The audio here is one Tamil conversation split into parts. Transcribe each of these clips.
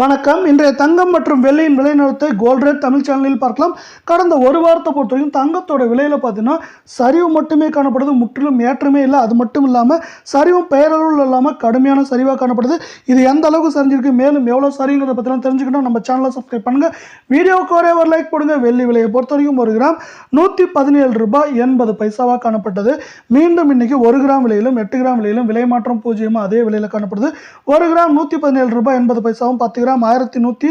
வணக்கம். இன்றைய தங்கம் மற்றும் வெள்ளியின் விலை நிறுவனத்தை கோல்ட் ரேட் தமிழ் சேனலில் பார்க்கலாம். கடந்த ஒரு வாரத்தை பொறுத்த வரைக்கும் தங்கத்தோட விலையில் பார்த்தீங்கன்னா சரிவு மட்டுமே காணப்படுது. முற்றிலும் ஏற்றமே இல்லை. அது மட்டும் இல்லாமல் சரிவும் பெயரளவில் இல்லாமல் கடுமையான சரிவாக காணப்படுது. இது எந்த அளவுக்கு சரிஞ்சிருக்கு மேலும் எவ்வளோ சரிங்கிறத பற்றிலாம் தெரிஞ்சுக்கணும். நம்ம சேனலை சப்ஸ்கிரைப் பண்ணுங்கள் வீடியோவுக்கு ஒரே ஒரு லைக் போடுங்க. வெள்ளி விலையை பொறுத்த வரைக்கும் ஒரு கிராம் நூற்றி பதினேழு ரூபாய் எண்பது பைசாவாக காணப்பட்டது. மீண்டும் இன்றைக்கி ஒரு கிராம் விலையிலும் எட்டு கிராம் விலையிலும் விலை மாற்றம் பூஜ்ஜியமாக அதே விலையில் காணப்படுது. ஒரு கிராம் நூற்றி பதினேழு ரூபாய் எண்பது பைசாவும் பார்த்து கிராம் ஆயிரத்தி நூற்றி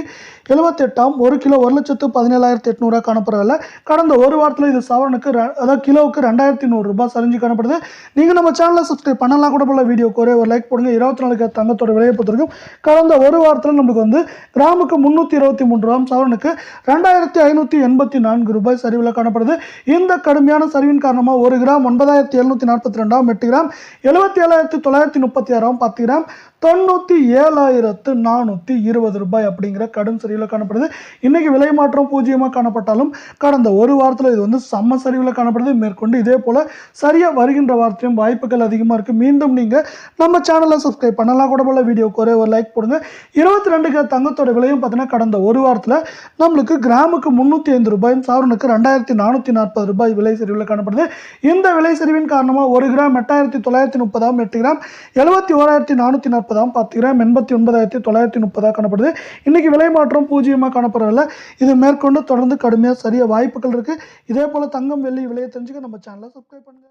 எழுபத்தெட்டாம் ஒரு கிலோ ஒரு லட்சத்து பதினேழாயிரத்தி எட்நூறுவா காணப்படவில்லை கடந்த ஒரு வாரத்தில் இது சவரனுக்கு அதாவது கிலோவுக்கு ரெண்டாயிரத்தி நூறுரூபா சரிஞ்சு காணப்படுது. நீங்கள் நம்ம சேனலை சப்ஸ்கிரைப் பண்ணலாம். கூட போல வீடியோக்கு ஒரே ஒரு லைக் போடுங்க. இருபத்தி நாலு தங்கத்தோட விலையை பொறுத்திருக்கும். கடந்த ஒரு வாரத்தில் நமக்கு வந்து கிராமுக்கு முந்நூற்றி இருபத்தி மூன்று ரூபாய் சவரனுக்கு ரெண்டாயிரத்தி ஐநூற்றி எண்பத்தி நான்கு ரூபாய் சரிவில் காணப்படுது. இந்த கடுமையான சரிவின் காரணமாக ஒரு கிராம் ஒன்பதாயிரத்தி எழுநூற்றி நாற்பத்தி ரெண்டாம் எட்டு கிராம் எழுபத்தி ஏழாயிரத்தி தொள்ளாயிரத்தி முப்பத்தி ஆறாம் பத்து கிராம் தொண்ணூற்றி ஏழாயிரத்து நானூற்றி இருபது ரூபாய் அப்படிங்கிற கடும் சரிவில் காணப்படுது. இன்றைக்கி விலை மாற்றம் பூஜ்ஜியமாக காணப்பட்டாலும் கடந்த ஒரு வாரத்தில் இது வந்து செம்ம சரிவில் காணப்படுது. மேற்கொண்டு இதே போல் சரியாக வருகின்ற வாரத்திலும் வாய்ப்புகள் அதிகமாக இருக்குது மீண்டும் நீங்கள் நம்ம சேனலை சப்ஸ்கிரைப் பண்ணலாம். கூட போல் வீடியோக்கு ஒரே ஒரு லைக் போடுங்க. இருபத்தி ரெண்டு கிலோ தங்கத்தோட விலையும் பார்த்தீங்கன்னா கடந்த ஒரு வாரத்தில் நம்மளுக்கு கிராமுக்கு முந்நூற்றி ஐந்து ரூபாயும் சாவரனுக்கு ரெண்டாயிரத்தி நானூற்றி நாற்பது ரூபாய் விலை சரிவில் காணப்படுது. இந்த விலை சரிவின் காரணமாக ஒரு கிராம் எட்டாயிரத்தி தொள்ளாயிரத்தி முப்பதாம் எட்டு கிராம் எழுபத்தி ஓராயிரத்தி நானூற்றி நாற்பதாம் பத்து கிராம் எண்பத்தி ஒன்பதாயிரத்தி தொள்ளாயிரத்தி முப்பதாக காணப்படுது. இன்னைக்கு விலை மாற்றம் பூஜ்ஜியமாக காணப்படுறதில்ல இது மேற்கொண்டு தொடர்ந்து கடுமையாக சரிய வாய்ப்புகள் இருக்குது இதே போல் தங்கம் வெள்ளி விலையை தெரிஞ்சுக்க நம்ம சேனலை சப்ஸ்கிரைப் பண்ணுங்கள்